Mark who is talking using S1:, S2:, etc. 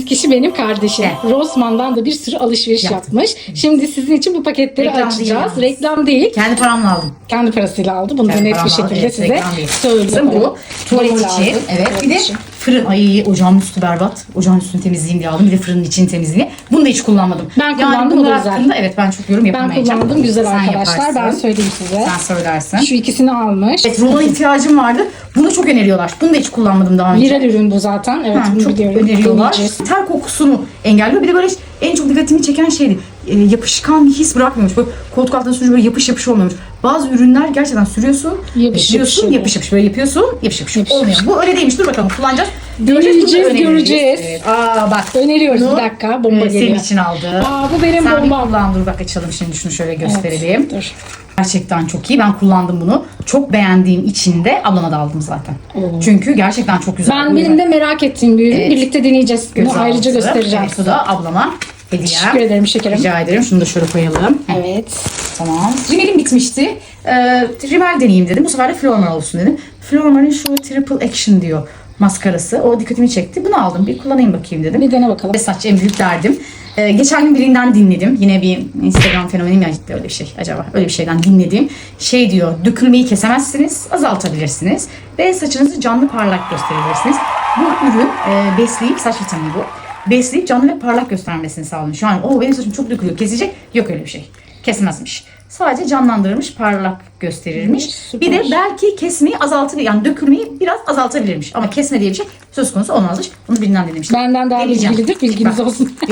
S1: kişi benim kardeşim.
S2: Evet.
S1: Rossmann'dan da bir sürü alışveriş
S2: Yaptım.
S1: yapmış. Şimdi sizin için bu paketleri
S2: Reklam değil
S1: açacağız.
S2: yalnız.
S1: Reklam değil.
S2: Kendi paramla aldım.
S1: Kendi parasıyla aldı. Bunu da
S2: Kendi
S1: net bir
S2: paramla aldım.
S1: şekilde
S2: Evet,
S1: size
S2: reklam değil.
S1: söylüyorum.
S2: Bu tuvalet için. Evet. Bir de
S1: için.
S2: Fırın. Ay ocağın üstü berbat. Ocağın üstünü temizleyeyim diye aldım. Bir de fırının içini temizleyeyim. Bunu da hiç kullanmadım.
S1: Ben kullandım,
S2: bunlar
S1: o da güzel.
S2: hakkında evet ben çok yorum
S1: Ben
S2: yapamayacağım.
S1: kullandım güzel
S2: Sen
S1: arkadaşlar. Ben
S2: yaparsın.
S1: söyleyeyim size.
S2: Sen söylersin.
S1: Şu ikisini almış.
S2: Evet, ruloya ihtiyacım vardı. Bunu çok öneriyorlar. Bunu da hiç kullanmadım daha önce.
S1: Viral ürün bu zaten. Evet
S2: Ha,
S1: bunu
S2: çok
S1: biliyorum.
S2: öneriyorlar.
S1: Deneyeceğiz.
S2: Ter kokusunu engelliyor. Bir de böyle en çok dikkatimi çeken şeydi. E, yapışkan bir his bırakmıyormuş. Böyle koltuk altına sürünce böyle yapış yapış olmuyormuş. Bazı ürünler gerçekten sürüyorsun,
S1: Yapış
S2: sürüyorsun,
S1: yapış
S2: yapış yapış böyle yapıyorsun, yapış yapış,
S1: Yapış
S2: olmuyor.
S1: yapış.
S2: Bu öyle değilmiş. Dur bakalım kullanacağız. Öneririz.
S1: göreceğiz.
S2: Evet. Aa bak.
S1: Öneriyoruz
S2: Bunu,
S1: bir dakika. Bomba
S2: e,
S1: geliyor.
S2: Senin için aldı.
S1: Aa bu benim
S2: Sen
S1: bombam.
S2: kullan. Dur bak açalım şimdi şunu şöyle gösterelim.
S1: Dur.
S2: Gerçekten çok iyi. Ben kullandım bunu. Çok beğendiğim için de ablama da aldım zaten.
S1: Oo.
S2: Çünkü gerçekten çok güzel.
S1: Ben benim de merak ettiğim bir ürün.
S2: Evet.
S1: Birlikte deneyeceğiz. Bunu ayrıca göstereceğim.
S2: Evet, bu da ablama hediye.
S1: Teşekkür ederim şekerim.
S2: Rica ederim. Şunu da şöyle koyalım.
S1: Evet.
S2: Tamam. Rimel'im bitmişti. Ee, Rimel deneyeyim dedim. Bu sefer de Flormar olsun dedim. Flormar'ın şu Triple Action diyor maskarası. O dikkatimi çekti. Bunu aldım. Bir kullanayım bakayım dedim.
S1: Bir dene bakalım.
S2: Ve saç en büyük derdim. Ee, geçen gün birinden dinledim. Yine bir Instagram fenomeni mi ciddi öyle bir şey acaba? Öyle bir şeyden dinledim. Şey diyor, dökülmeyi kesemezsiniz, azaltabilirsiniz. Ve saçınızı canlı parlak gösterebilirsiniz. Bu ürün e, besleyip, saç vitamini bu. Besleyip canlı ve parlak göstermesini sağlıyor. Şu an o benim saçım çok dökülüyor, kesecek. Yok öyle bir şey. Kesmezmiş. Sadece canlandırılmış, parlak gösterirmiş.
S1: Süper.
S2: Bir de belki kesmeyi azaltabilir. Yani dökülmeyi biraz azaltabilirmiş. Ama kesme diye bir şey söz konusu olmazmış. Bunu birinden dinlemiştim.
S1: Benden daha
S2: Deneyeceğim.
S1: bilgilidir. Bilginiz
S2: Bak.
S1: olsun.